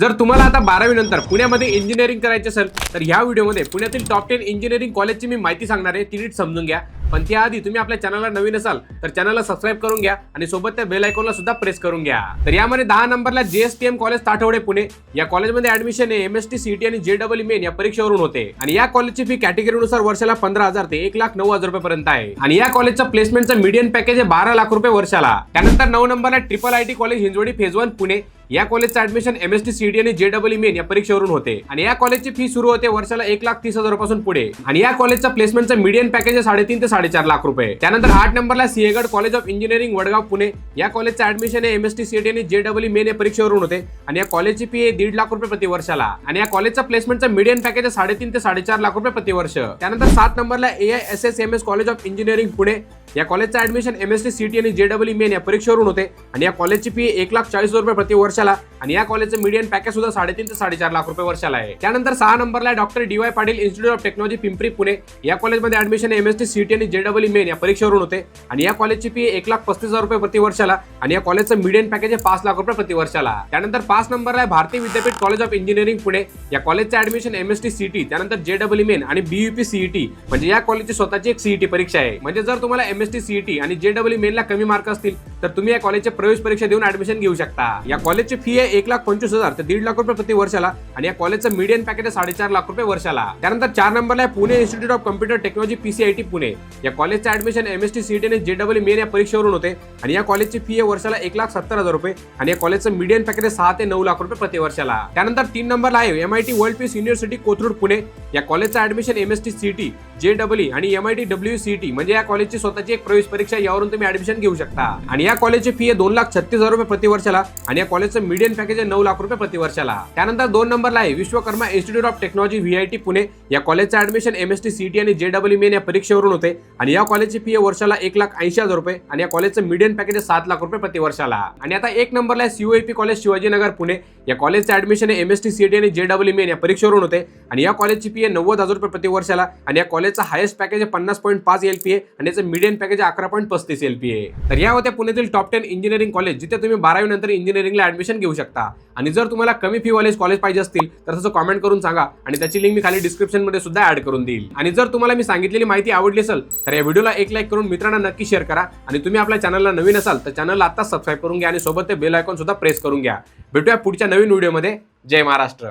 जर तुम्हाला आता बारावी नंतर पुण्यामध्ये इंजिनिअरिंग करायचे असेल तर ह्या व्हिडिओमध्ये पुण्यातील टॉप टेन इंजिनिअरिंग कॉलेजची मी माहिती सांगणार आहे ती नीट समजून घ्या. पण त्याआधी तुम्ही आपल्या चॅनलला नवीन असाल तर चॅनलला सबस्क्राईब करून घ्या आणि सोबत त्या बेल आयकॉनला सुद्धा प्रेस करून घ्या. तर यामध्ये दहा नंबरला जेएसटीएम कॉलेज ताठवडे पुणे. या कॉलेजमध्ये admission M MST T CET आणि जे डबल मेन या परीक्षेवरून होते. आणि या कॉलेजची फी कॅटेगरीनुसार वर्षाला पंधरा हजार ते एक लाख नऊ हजार रुपयेपर्यंत आहे. आणि या कॉलेजचं प्लेसमेंटचं मीडियन पॅकेज आहे बारा लाख रुपये वर्षाला. त्यानंतर नऊ नंबरला triple I T college Hinjawadi phase one Pune. या कॉलेजचं admission M S T CD आणि जे डबल मेन या परीक्षेवरून होते. आणि या कॉलेजची फी सुरू होते वर्षाला एक लाख तीस हजारपासून पुढे. आणि या कॉलेजचा प्लेसमेंटचा मीडियन पॅकेज साडेतीन ते साडेचार लाख रुपये. त्यानंतर आठ नंबरला Sinhgad college of engineering Vadgaon Pune. या कॉलेजचं ऍडमिशन आहे एम एस टी सीडी आणि जे डबल मेन या परीक्षेवरून होते. आणि या कॉलेजची फी आहे दीड लाख रुपये प्रति वर्षाला आणि या कॉलेजचा प्लेसमेंटचा मीडियन पॅकेज साडेतीन ते साडेचार लाख रुपये प्रतिवर्ष. त्यानंतर सात नंबरला A I S S M S college of engineering Pune. या कॉलेजचं ऍडमिशन एम एस टी आणि जे डबल मेन या परीक्षेवरून होते. आणि या कॉलेजची फी एक लाख चाळीस हजार रुपये प्रति वर्षाला. आणि या कॉलेजचं मीडियन पॅकेज सुद्धा साडेतीन ते साडेचार लाख रुपये वर्षाला आहे. त्यानंतर सहा नंबरला doctor D Y Patil institute of technology Pimpri Pune. या कॉलेजमध्ये admission M S T CET आणि जे डबल मेन या परीक्षेवरून होते. आणि या कॉलेजची फी एक लाख पस्तीस हजार रुपये प्रति वर्षाला. आणि या कॉलेजचं मीडियन पॅकेज आहे पाच लाख रुपये प्रति वर्षाला. त्यानंतर पाच नंबरला आहे भारतीय विद्यापीठ कॉलेज ऑफ इंजिनिअरिंग पुणे. या कॉलेजचं admission M S T C T त्यानंतर जे डबल मेन आणि बीयूपी सीईटी म्हणजे या कॉलेजची स्वतःची एक सीईटी परीक्षा आहे. म्हणजे जर तुम्हाला एम एस टी सीईटी आणि जे डबल मेनला कमी मार्क असतील तर तुम्ही या कॉलेजचे प्रवेश परीक्षा देऊन ऍडमिशन घेऊ शकता. या कॉलेजची फी आहे एक लाख पंचवीस हजार ते दीड लाख रुपये प्रति वर्षाला. आणि या कॉलेजचं मीडियन पॅकेज आहे साडेचार लाख रुपये वर्षाला. त्यानंतर चार नंबरला आहे Pune institute of computer technology PCIT Pune. या कॉलेजचं ऍडमिशन एमएसटी सीटी टी आणि जे डबल मेन या परीक्षेवरून होते. आणि या कॉलेजची फी आहे वर्षाला एक लाख सत्तर हजार रुपये. आणि या कॉलेजचं मीडियन पॅकेज आहे सहा ते नऊ लाख रुपये प्रति वर्षाला. त्यानंतर तीन नंबरला आहे M I T world peace university Kothrud Pune. या कॉलेजचं admission M S T CET J आणि M I T W CET म्हणजे या कॉलेजची स्वतःची एक प्रवेश परीक्षा यावरून तुम्ही ऍडमिशन घेऊ शकता. आणि या कॉलेजची फी आहे दोन लाख छत्तीस हजार रुपये प्रतिवर्षाला आणि या कॉलेजचं मीडियम पॅकेज आहे नऊ लाख रुपये प्रति वर्षाला त्यानंतर दोन नंबरला आहे Vishwakarma institute of technology VIT Pune. या कॉलेजचं admission M S T CET आणि जे डबल मेन या परीक्षेवरून होते आणि या कॉलेजची फी आहे वर्षाला एक लाख ऐंशी हजार रुपये आणि या कॉलेजचं मीडियम पॅकेज आहे सात लाख रुपये प्रतिवर्षाला. आणि आता एक नंबरला आहे सीओएपी कॉलेज शिवाजीनगर पुणे. या कॉलेजचं ऍडमिशन आहे एम एस टी सीटी आणि जे डबल मेन या परीक्षेवरून होते आणि या कॉलेजची फी आहे नव्वद हजार रुपये प्रति वर्षाला आणि या कॉलेजचा हायेस्ट पॅकेज आहे पन्नास पॉईंट पाच एल पी आहे आणि याचं मीडियन पॅकेज अकरा पॉईंट पस्तीस एल पी आहे तर या होत्या पुण्यातील टॉप टेन इंजिनिअरिंग कॉलेज जिथे तुम्ही बारावी नंतर इंजिनिअरिंगला ऍडमिशन घेऊ शकता. आणि जर तुम्हाला कमी फी वालेज कॉलेज पाहिजे असतील तर तसं कॉमेंट करून सांगा आणि त्याची लिंक मी खाली डिस्क्रिप्शनमध्ये सुद्धा ऍड करून देईल. आणि जर तुम्हाला मी सांगितलेली माहिती आवडली असेल तर या व्हिडिओला एक लाईक करून मित्रांना नक्की शेअर करा. आणि तुम्ही आपल्या चॅनलला नवीन असाल तर चॅनलला आता सबस्क्राईब करून घ्या आणि सोबत ते बेल आयकॉन सुद्धा प्रेस करून घ्या. भेटूया पुढच्या नवीन व्हिडिओमध्ये जय महाराष्ट्र.